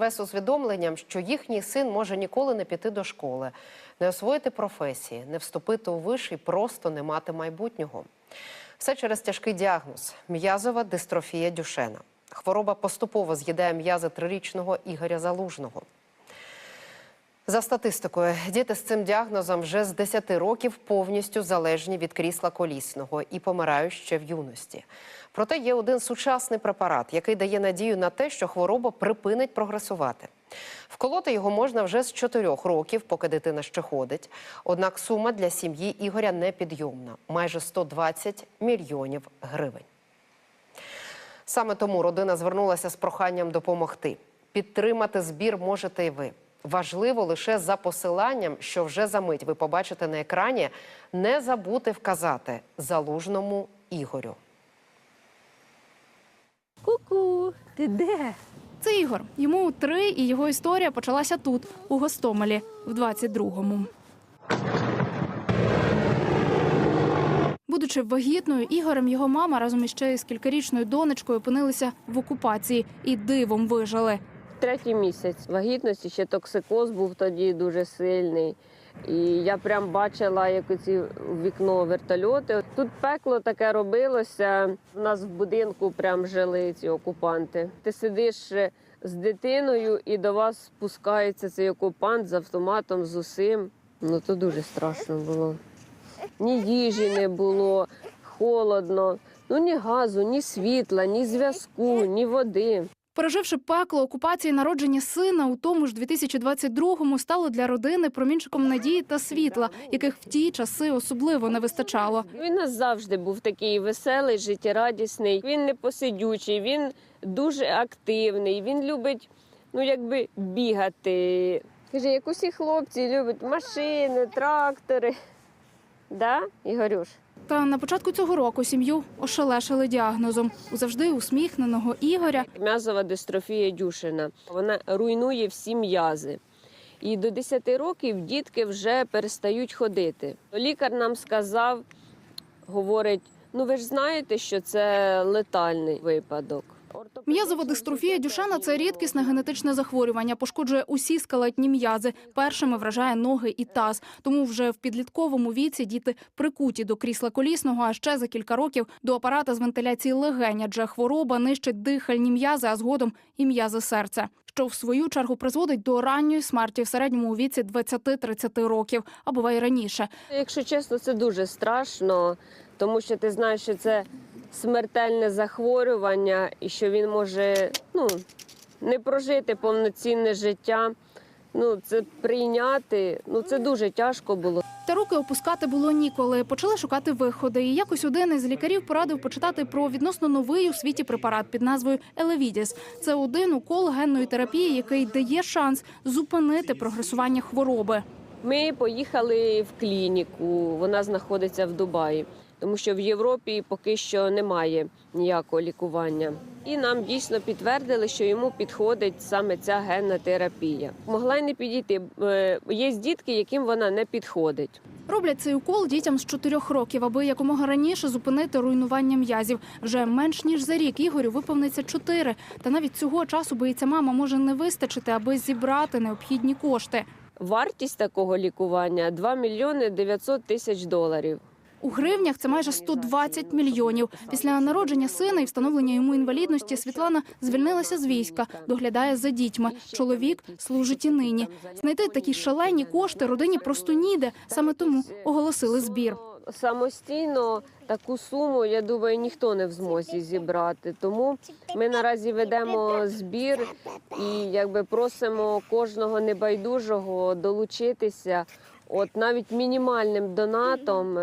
З усвідомленням, що їхній син може ніколи не піти до школи, не освоїти професії, не вступити у виш і просто не мати майбутнього. Все через тяжкий діагноз м'язова дистрофія Дюшена. Хвороба поступово з'їдає м'язи трирічного Ігоря Залужного. За статистикою, діти з цим діагнозом вже з 10 років повністю залежні від крісла колісного і помирають ще в юності. Проте є один сучасний препарат, який дає надію на те, що хвороба припинить прогресувати. Вколоти його можна вже з 4 років, поки дитина ще ходить. Однак сума для сім'ї Ігоря непідйомна майже 120 мільйонів гривень. Саме тому родина звернулася з проханням допомогти. Підтримати збір можете і ви. Важливо лише за посиланням, що вже за мить ви побачите на екрані, не забути вказати залужному Ігорю. Ку-ку, ти де? Це Ігор. Йому три, і його історія почалася тут, у Гостомелі, в 22-му. Будучи вагітною, Ігорем його мама разом із ще з кількарічною донечкою опинилися в окупації і дивом вижили. Третій місяць вагітності, ще токсикоз був тоді дуже сильний. І я прям бачила, як ці вікно вертольоти. Тут пекло таке робилося. У нас в будинку прям жили ці окупанти. Ти сидиш е, з дитиною, і до вас спускається цей окупант з автоматом, з усім. Ну то дуже страшно було. Ні їжі не було, холодно. Ну ні газу, ні світла, ні зв'язку, ні води. Переживши пекло окупації народження сина, у тому ж 2022-му стало для родини промінчиком надії та світла, яких в ті часи особливо не вистачало. Він нас завжди був такий веселий, життєрадісний. Він не посидючий, він дуже активний. Він любить ну, якби бігати. Каже, як усі хлопці люблять машини, трактори. Да, Ігорюш? Та на початку цього року сім'ю ошелешили діагнозом. У завжди усміхненого Ігоря М'язова дистрофія Дюшина. Вона руйнує всі м'язи. І до 10 років дітки вже перестають ходити. Лікар нам сказав, говорить: ну ви ж знаєте, що це летальний випадок. М'язова дистрофія Дюшена – це рідкісне генетичне захворювання, пошкоджує усі скелетні м'язи. Першими вражає ноги і таз. Тому вже в підлітковому віці діти прикуті до крісла колісного, а ще за кілька років до апарата з вентиляції легень, адже хвороба нищить дихальні м'язи, а згодом і м'язи серця, що в свою чергу призводить до ранньої смерті в середньому віці 20-30 років, а буває раніше. Якщо чесно, це дуже страшно, тому що ти знаєш, що це смертельне захворювання і що він може ну, не прожити повноцінне життя. Ну, це прийняти, ну це дуже тяжко було. Та руки опускати було ніколи. Почали шукати виходи. І якось один із лікарів порадив почитати про відносно новий у світі препарат під назвою Елевідіс. Це один укол генної терапії, який дає шанс зупинити прогресування хвороби. Ми поїхали в клініку, вона знаходиться в Дубаї, тому що в Європі поки що немає ніякого лікування. І нам дійсно підтвердили, що йому підходить саме ця генна терапія. Могла й не підійти. Е, Є дітки, яким вона не підходить. Роблять цей укол дітям з 4 років, аби якомога раніше зупинити руйнування м'язів. Вже менш ніж за рік Ігорю виповниться 4. Та навіть цього часу боїться мама може не вистачити, аби зібрати необхідні кошти. Вартість такого лікування 2 мільйони 900 тисяч доларів. У гривнях це майже 120 мільйонів. Після народження сина і встановлення йому інвалідності Світлана звільнилася з війська, доглядає за дітьми. Чоловік служить і нині. Знайти такі шалені кошти родині просто ніде. Саме тому оголосили збір. Самостійно таку суму, я думаю, ніхто не в змозі зібрати. Тому ми наразі ведемо збір і якби просимо кожного небайдужого долучитися, от навіть мінімальним донатом,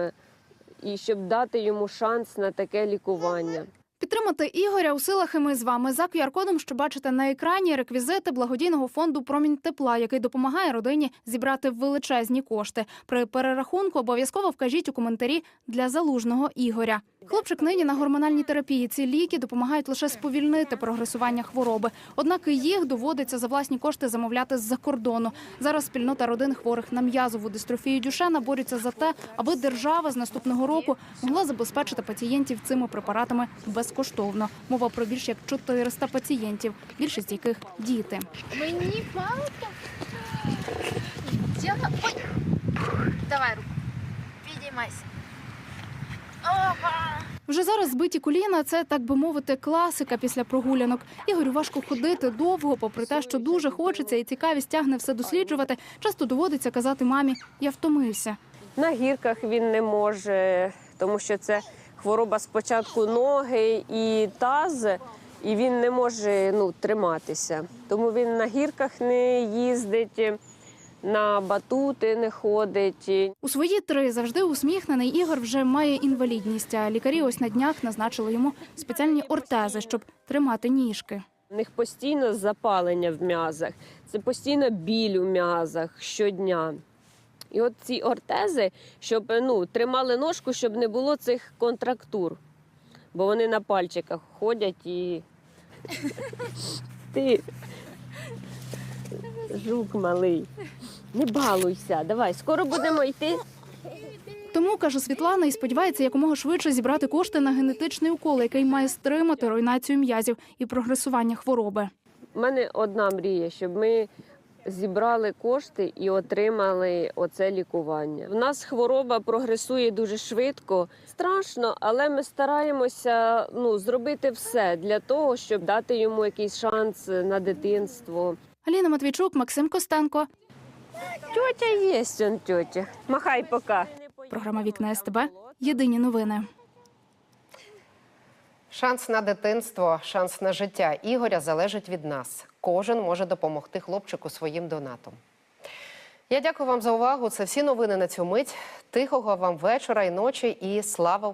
і щоб дати йому шанс на таке лікування. Підтримати Ігоря у силах і ми з вами за QR-кодом, що бачите на екрані реквізити благодійного фонду Промінь тепла, який допомагає родині зібрати величезні кошти. При перерахунку обов'язково вкажіть у коментарі для залужного Ігоря. Хлопчик нині на гормональній терапії. Ці ліки допомагають лише сповільнити прогресування хвороби. Однак їх доводиться за власні кошти замовляти з-за кордону. Зараз спільнота родин хворих на м'язову дистрофію Дюшена борються за те, аби держава з наступного року могла забезпечити пацієнтів цими препаратами безкоштовно. Безкоштовно. Мова про більш як 400 пацієнтів, більшість яких діти. Мені палка. Дя... Ой. Давай руку. Підіймайся. Опа. Вже зараз збиті коліна це так би мовити класика після прогулянок. Ігорю важко ходити довго, попри те, що дуже хочеться і цікавість тягне все досліджувати. Часто доводиться казати мамі Я втомився. На гірках він не може, тому що це хвороба спочатку ноги і таз, і він не може ну, триматися. Тому він на гірках не їздить, на батути не ходить. У свої три завжди усміхнений Ігор вже має інвалідність. А лікарі ось на днях назначили йому спеціальні ортези, щоб тримати ніжки. У них постійно запалення в м'язах, це постійно біль у м'язах щодня. І от ці ортези, щоб ну, тримали ножку, щоб не було цих контрактур. Бо вони на пальчиках ходять і. Ти жук малий. Не балуйся, давай, скоро будемо йти. Тому каже Світлана, і сподівається якомога швидше зібрати кошти на генетичний укол, який має стримати руйнацію м'язів і прогресування хвороби. У мене одна мрія, щоб ми зібрали кошти і отримали оце лікування. У нас хвороба прогресує дуже швидко, страшно, але ми стараємося ну, зробити все для того, щоб дати йому якийсь шанс на дитинство. Аліна Матвійчук, Максим Костенко. Тьотя є, он тьотя. Махай пока. Програма Вікна СТБ. Єдині новини. Шанс на дитинство, шанс на життя Ігоря залежить від нас. Кожен може допомогти хлопчику своїм донатом. Я дякую вам за увагу. Це всі новини на цю мить. Тихого вам вечора і ночі і слава Україні!